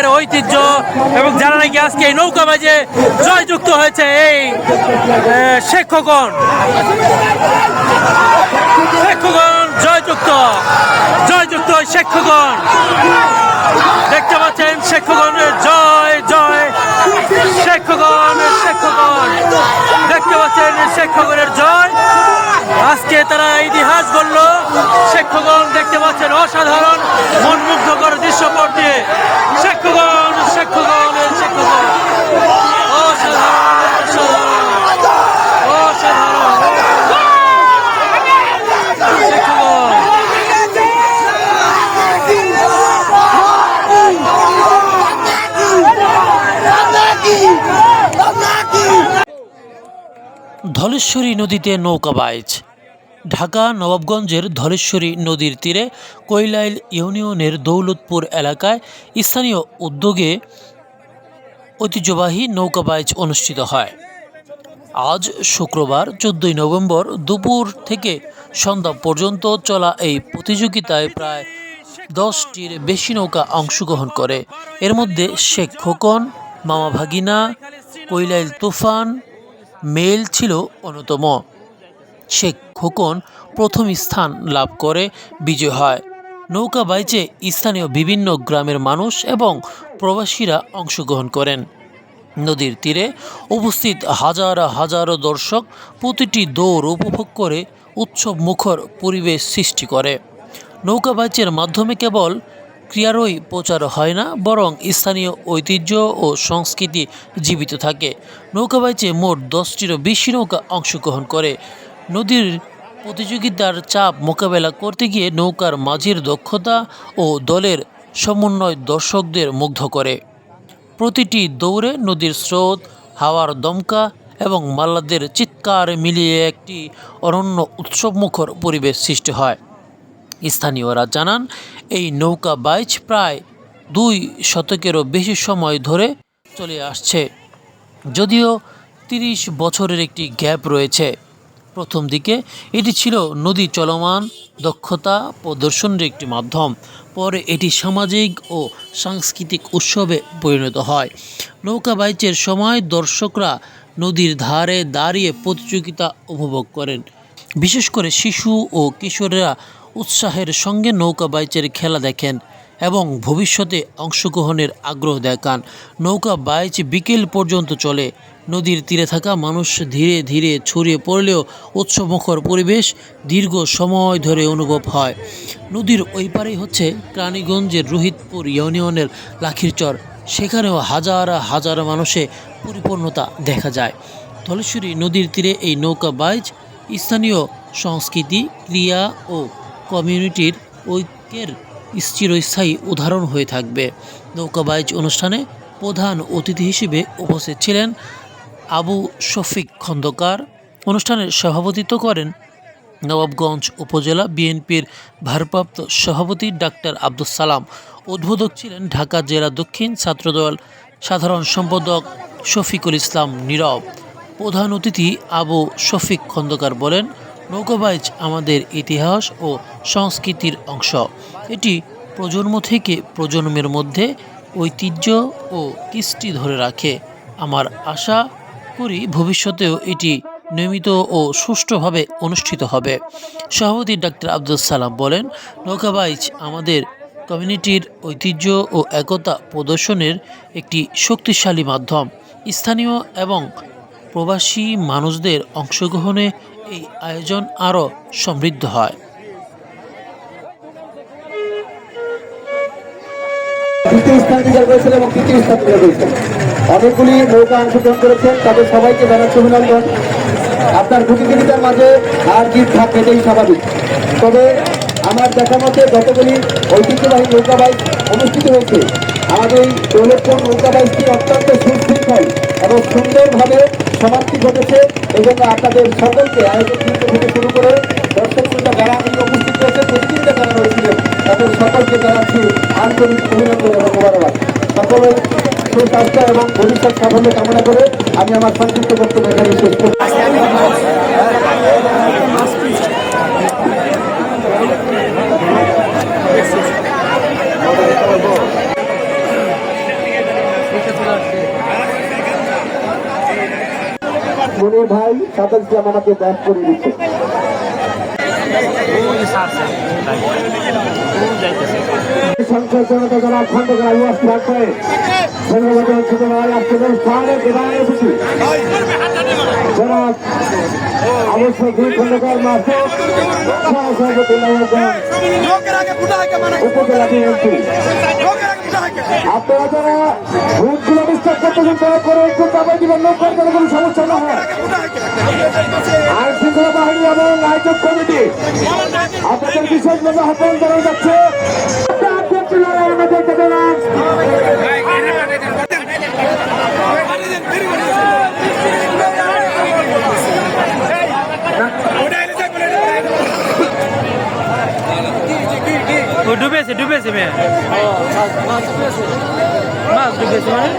আজকের ঐতিহ্য এবং যারা নাকি আজকে এই নৌকা বাজে জয়যুক্ত হয়েছে এই শিক্ষকগণ। শিক্ষকগণ জয়যুক্ত জয়যুক্ত শিক্ষকগণ। দেখতে পাচ্ছেন শিক্ষকগণের জয় জয়। শিক্ষকগণ শিক্ষকগণ। দেখতে পাচ্ছেন শিক্ষকগণের জয়। তারা ইতিহাস গড়ল। শিক্ষকগণ দেখতে পাচ্ছেন অসাধারণ মনমুগ্ধকর দৃশ্যপট দিয়ে। শিক্ষকগণ শিক্ষকগণ ধলেশ্বরী নদীতে নৌকা বাইচ। ঢাকা, নবাবগঞ্জের ধলেশ্বরী নদীর তীরে কৈলাইল ইউনিয়নের দৌলতপুর এলাকায় স্থানীয় উদ্যোগে ঐতিহ্যবাহী নৌকা বাইচ অনুষ্ঠিত হয়। আজ শুক্রবার, চোদ্দই নভেম্বর দুপুর থেকে সন্ধ্যা পর্যন্ত চলা এই প্রতিযোগিতায় প্রায় দশটির বেশি নৌকা অংশগ্রহণ করে। এর মধ্যে শেখ খোকন, মামা ভাগিনা, কৈলাইল তুফান মেল ছিল অন্যতম। শেখ খোকন প্রথম স্থান লাভ করে বিজয় হয়। নৌকা বাইচে স্থানীয় বিভিন্ন গ্রামের মানুষ এবং প্রবাসীরা অংশগ্রহণ করেন। নদীর তীরে উপস্থিত হাজার হাজারো দর্শক প্রতিটি দৌড় উপভোগ করে উৎসব মুখর পরিবেশ সৃষ্টি করে। নৌকা বাইচের মাধ্যমে কেবল ক্রিয়ারই প্রচার হয় না, বরং স্থানীয় ঐতিহ্য ও সংস্কৃতি জীবিত থাকে। নৌকা বাইচে মোট দশটিরও বেশি নৌকা অংশগ্রহণ করে। নদীর প্রতিযোগিতার চাপ মোকাবেলা করতে গিয়ে নৌকার মাঝির দক্ষতা ও দলের সমন্বয় দর্শকদের মুগ্ধ করে। প্রতিটি দৌড়ে নদীর স্রোত, হাওয়ার দমকা এবং মাল্লাদের চিৎকার মিলিয়ে একটি অনন্য উৎসবমুখর পরিবেশ সৃষ্টি হয়। স্থানীয়রা জানান, এই নৌকা বাইচ প্রায় দুই শতকেরও বেশি সময় ধরে চলে আসছে। যদিও তিরিশ বছরের একটি গ্যাপ রয়েছে। প্রথম দিকে। এটি ছিল নদী চলমান, দক্ষতা প্রদর্শনের একটি মাধ্যম। পরে এটি সামাজিক ও সাংস্কৃতিক উৎসবে পরিণত হয়। নৌকা বাইচের সময় দর্শকরা নদীর ধারে দাঁড়িয়ে প্রতিযোগিতা উপভোগ করেন। বিশেষ করে শিশু ও কিশোরেরা উৎসাহের সঙ্গে নৌকা বাইচের খেলা দেখেন এবং ভবিষ্যতে অংশগ্রহণের আগ্রহ দেখান। নৌকা বাইচ বিকেল পর্যন্ত চলে। নদীর তীরে থাকা মানুষ ধীরে ধীরে ছড়িয়ে পড়লেও উৎসবমুখর পরিবেশ দীর্ঘ সময় ধরে অনুভব হয়। নদীর ওই পারেই হচ্ছে প্রাণীগঞ্জের রোহিতপুর ইউনিয়নের লাখিরচর। সেখানেও হাজার হাজার মানুষে পরিপূর্ণতা দেখা যায়। ধলেশ্বরী নদীর তীরে এই নৌকা বাইচ স্থানীয় সংস্কৃতি, ক্রিয়া ও কমিউনিটির ঐক্যের চিরস্থায়ী উদাহরণ হয়ে থাকবে। নৌকা বাইচ অনুষ্ঠানে প্রধান অতিথি হিসেবে উপস্থিত ছিলেন আবু শফিক খন্দকার অনুষ্ঠানে সভাপতিত্ব করেন নবাবগঞ্জ উপজেলা বিএনপির ভারপ্রাপ্ত সভাপতি ডাক্তার আব্দুল সালাম। উদ্বোধক ছিলেন ঢাকা জেলা দক্ষিণ ছাত্রদল সাধারণ সম্পাদক শফিকুল ইসলাম নীরব। প্রধান অতিথি আবু শফিক খন্দকার বলেন নৌকাবাইজ আমাদের ইতিহাস ও সংস্কৃতির অংশ। এটি প্রজন্ম থেকে প্রজন্মের মধ্যে ঐতিহ্য ও কৃষ্টি ধরে রাখে। আমার আশা করি ভবিষ্যতেও এটি নিয়মিত ও সুষ্ঠুভাবে অনুষ্ঠিত হবে। সভাপতি ডাক্তার আব্দুল সালাম বলেন নৌকাবাইজ আমাদের কমিউনিটির ঐতিহ্য ও একতা প্রদর্শনের একটি শক্তিশালী মাধ্যম। স্থানীয় এবং প্রবাসী মানুষদের অংশগ্রহণে এই আয়োজন আরও সমৃদ্ধ হয়। দ্বিতীয় স্থান এবং তৃতীয় স্থান অনেকগুলি নৌকা অংশগ্রহণ করেছেন তাদের সবাইকে জানাচ্ছি অভিনন্দন। আপনার প্রতিযোগিতার মাঝে আর জিত থাকবে এটাই স্বাভাবিক। তবে আমার দেখা মতে যতগুলি ঐতিহ্যবাহী নৌকা বাইক অনুষ্ঠিত হয়েছে, আমাদের এই দৌলতপুর নৌকা বাইকটি অত্যন্ত সুশৃঙ্খল এবং সুন্দরভাবে সমাপ্তি ঘটেছে এবং আপনাদের সকলকে আয়োজক থেকে শুরু করে দর্শক শ্রোতা যারা উপস্থিত রয়েছে প্রতিযোগিতা যারা রয়েছিলেন তাদের সকলকে জানাচ্ছি আন্তরিক অভিনন্দন এবং মোবারকবাদ। সকলের সুস্বাস্থ্য এবং ভবিষ্যৎ সাফল্য কামনা করে আমি আমার সংক্ষিপ্ত বক্তব্য এখানে শেষ করছি। মনির ভাই, সাদাত ইসলাম আমাকে ব্যাক করে দিচ্ছে। সংসদ জনতা জনাব খন্দকার আবু আসলাম করে ছোট ভাই আজকের স্থানে প্রধান অতিথি জনাব অবশ্যই দুই খন্দকার মাসুদ উপজেলা বিএনপি। আপনারা যারা ভোটগুলো বিশ্বাস করতেছেন দয়া করে একটু চাপাই দিবেন লোক যেন কোনো সমস্যা না হয়। আইন শৃঙ্খলা বাহিনী এবং আয়োজক কমিটি আপনাদের বিশেষভাবে আহ্বান জানানো যাচ্ছে। ডুবেছে ডুবেছে মেয়ে মাছ ডুবেছে মানে?